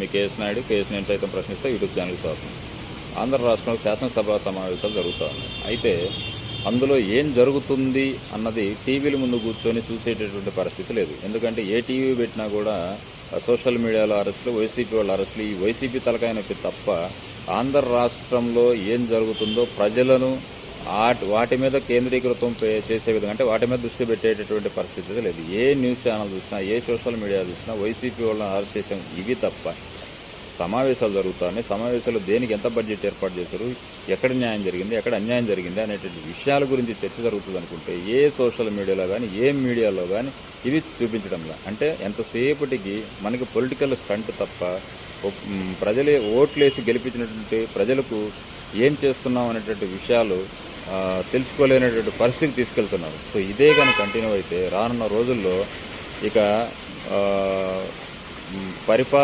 మీ KS Naidu KS నేను సైతం ప్రశ్నిస్తే యూట్యూబ్ ఛానల్ కోసం ఆంధ్ర రాష్ట్రంలో శాసనసభ సమావేశాలు జరుగుతూ ఉన్నాయి. అయితే అందులో ఏం జరుగుతుంది అన్నది టీవీల ముందు కూర్చొని చూసేటటువంటి పరిస్థితి లేదు. ఎందుకంటే ఏ టీవీ పెట్టినా కూడా సోషల్ మీడియాలో అరెస్టులు వైసీపీ వాళ్ళ అరెస్టులు ఈ వైసీపీ తలకాయ నొప్పి తప్ప ఆంధ్ర రాష్ట్రంలో ఏం జరుగుతుందో ప్రజలను వాటి మీద కేంద్రీకృతం చేసే విధంగా అంటే వాటి మీద దృష్టి పెట్టేటటువంటి పరిస్థితి లేదు. ఏ న్యూస్ ఛానల్ చూసినా ఏ సోషల్ మీడియా చూసినా వైసీపీ వాళ్ళని అరెస్ట్ చేసాం ఇవి తప్ప సమావేశాలు జరుగుతున్నాయి. సమావేశాలు దేనికి ఎంత బడ్జెట్ ఏర్పాటు చేశారు? ఎక్కడ న్యాయం జరిగింది? ఎక్కడ అన్యాయం జరిగింది? అనేటువంటి విషయాల గురించి చర్చ జరుగుతుంది అనుకుంటే ఏ సోషల్ మీడియాలో కానీ ఏ మీడియాలో కానీ ఇవి చూపించడంలా. అంటే ఎంతసేపటికి మనకి పొలిటికల్ స్టంట్ తప్ప ప్రజలే ఓట్లేసి గెలిపించినటువంటి ప్రజలకు ఏం చేస్తున్నాం అనేటువంటి విషయాలు తెలుసుకోలేనటువంటి పరిస్థితికి తీసుకెళ్తున్నారు. సో ఇదే కానీ కంటిన్యూ అయితే రానున్న రోజుల్లో ఇక పరిపాలన